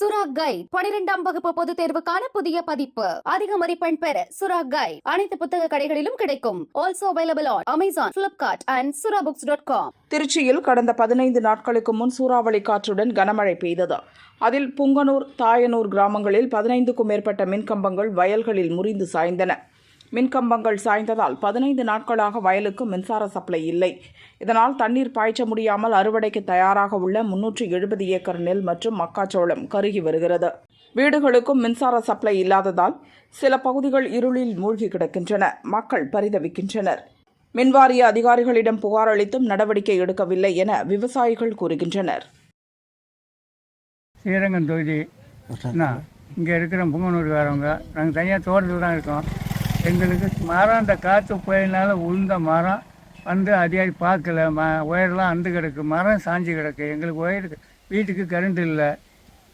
சுரா கைட் பனிரெண்டாம் வகுப்பு பொதுத் தேர்வுக்கான புதிய பதிப்பு. அதிக மதிப்பெண் பெற சுரா கைட் அனைத்து புத்தக கடைகளிலும் கிடைக்கும். Also available on Amazon Flipkart and Sura books dot com திருச்சியில் கடந்த பதினைந்து நாட்களுக்கு முன் சூறாவளி காற்றுடன் கனமழை பெய்தது. அதில் புங்கனூர் தாயனூர் கிராமங்களில் பதினைந்துக்கும் மேற்பட்ட மின்கம்பங்கள் வயல்களில் முறிந்து சாய்ந்தன. மின்கம்பங்கள் சாய்ந்ததால் பதினைந்து நாட்களாக வயலுக்கு மின்சார சப்ளை இல்லை. இதனால் தண்ணீர் பாய்ச்ச முடியாமல் அறுவடைக்கு தயாராக உள்ள முன்னூற்றி எழுபது ஏக்கர் நெல் மற்றும் மக்காச்சோளம் கருகி வருகிறது. வீடுகளுக்கும் மின்சார சப்ளை இல்லாததால் சில பகுதிகள் இருளில் மூழ்கி கிடக்கின்றன. மக்கள் பரிதவிக்கின்றனர். மின்வாரிய அதிகாரிகளிடம் புகார் அளித்தும் நடவடிக்கை எடுக்கவில்லை என விவசாயிகள் கூறுகின்றனர். ஸ்ரீரங்கம் தொகுதி. இங்கே இருக்கிற புங்கனூர்காரவங்க நாங்கள் தனியாக தோட்டத்தில் தான் இருக்கோம். எங்களுக்கு மரம் அந்த காற்று புயலினால உளுந்த மரம் வந்து அதிகாரி பார்க்கல. ம ஒயர்லாம் அந்து கிடக்கு. மரம் சாஞ்சு கிடக்கு. எங்களுக்கு ஒயர் வீட்டுக்கு கரண்ட் இல்லை.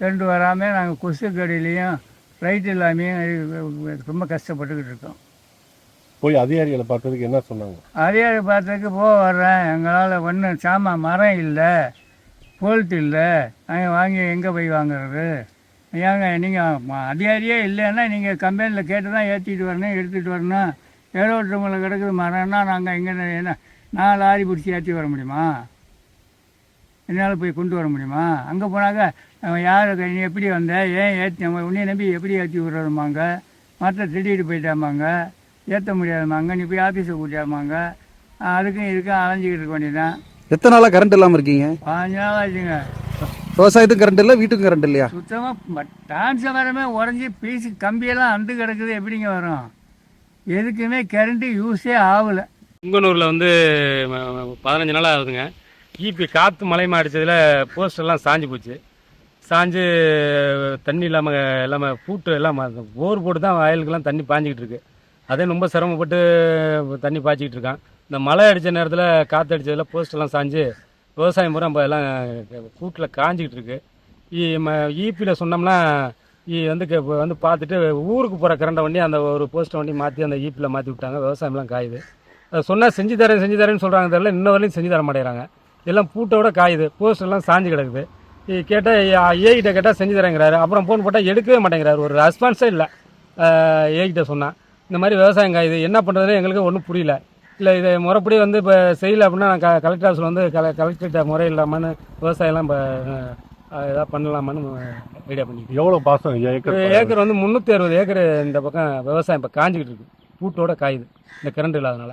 கரண்ட் வராமல் நாங்கள் கொசு கடையிலையும் லைட் இல்லாமையும் ரொம்ப கஷ்டப்பட்டுக்கிட்டு இருக்கோம். போய் அதிகாரிகளை பார்த்ததுக்கு என்ன சொன்னாங்க? அதிகாரி பார்த்ததுக்கு போக வர்றேன். எங்களால் ஒன்றும் சாமான் மரம் இல்லை. போல்ட் இல்லை. நாங்கள் வாங்கி எங்கே போய் வாங்குறது? ஏங்க நீங்கள் அதிகாரியே இல்லைன்னா நீங்கள் கம்பெனியில் கேட்டு தான் ஏற்றிட்டு வரணும். எடுத்துகிட்டு வரணும் ஏரோட்ரமில் கிடக்குது மரம்னா நாங்கள் எங்கே என்ன நான் லாரி பிடிச்சி ஏற்றி வர முடியுமா? என்னால் போய் கொண்டு வர முடியுமா? அங்கே போனாக்க யார் நீ எப்படி வந்த? ஏன் ஏற்றி நம்ம உன்னைய நம்பி எப்படி ஏற்றி விடுறோமாங்க? மற்ற திட்டிகிட்டு போயிட்டாமாங்க? ஏற்ற முடியாதுமாங்க நீ போய் ஆஃபீஸை கூட்டியாமாங்க? அதுக்கும் இதுக்கும் அலைஞ்சிக்கிட்டு இருக்க வேண்டியதான் எத்தனை நாளா கரண்ட் இல்லாம இருக்கீங்க? பாஞ்சு நாள் ஆச்சுங்க. விவசாயத்துக்கும் கரண்ட் இல்ல வீட்டுக்கும் கரண்ட் இல்லையா? சுத்தமாக டிரான்ஸ்ஃபாரமே உடஞ்சி பீஸு கம்பியெல்லாம் அந்து கிடக்குது எப்படிங்க வரும்? எதுக்குமே கரண்ட்டு யூஸே ஆகலை. புங்கனூரில் வந்து பதினஞ்சு நாள் ஆகுதுங்க. ஈபி காற்று மலைமா அடித்ததில் போஸ்ட் எல்லாம் சாஞ்சு போச்சு. சாஞ்சு தண்ணி இல்லாமல் இல்லாமல் பூட்டு எல்லாம் போர் போட்டு தான் வயலுக்கெல்லாம் தண்ணி பாஞ்சிக்கிட்டு இருக்கு. அதே ரொம்ப சிரமப்பட்டு தண்ணி பாய்ச்சிக்கிட்டு இருக்கான். இந்த மழை அடித்த நேரத்தில் காற்று அடித்ததில் போஸ்ட் எல்லாம் சாஞ்சு விவசாயம் பூரா நம்ம எல்லாம் கூட்டில் காஞ்சிக்கிட்டு இருக்குது ஈபியில் சொன்னோம்னா வந்து வந்து பார்த்துட்டு ஊருக்கு போகிற கரண்டை வண்டி அந்த ஒரு போஸ்ட்டை வண்டி மாற்றி அந்த ஈபியில் மாற்றி விட்டாங்க. விவசாயம்லாம் காயுது. அதை சொன்னால் செஞ்சு தரேன் செஞ்சு தரேன்னு சொல்கிறாங்க தெரியல. இன்ன வரலையும் செஞ்சு தர மாட்டேங்கிறாங்க. எல்லாம் பூட்டோட காயுது. போஸ்ட் எல்லாம் சாஞ்சு கிடக்குது. கேட்டால் ஏகிட்ட கேட்டால் செஞ்சு தரேங்கிறாரு. அப்புறம் ஃபோன் போட்டால் எடுக்கவே மாட்டேங்கிறாரு. ஒரு ரெஸ்பான்ஸே இல்லை. ஏகிட்ட சொன்னால் இந்த மாதிரி விவசாயம் காயுது. என்ன பண்ணுறதுன்னு எங்களுக்கு ஒன்றும் புரியல. இல்லை இதை முறைப்படி வந்து இப்போ செய்யலை அப்படின்னா நான் க கலெக்டர் ஆஃபீஸில் வந்து கல கலெக்டர்கிட்ட முறை இல்லாமன்னு விவசாயம்லாம் இப்போ எதாவது பண்ணலாமான்னு ஐடியா பண்ணி எவ்வளவு பாசம் ஏக்கர் ஏக்கர் வந்து முந்நூற்றி அறுபது ஏக்கர் இந்த பக்கம் விவசாயம் இப்போ காஞ்சிக்கிட்டு இருக்கு. பூட்டோட காயுது. இந்த கரண்ட் இல்லாதனால.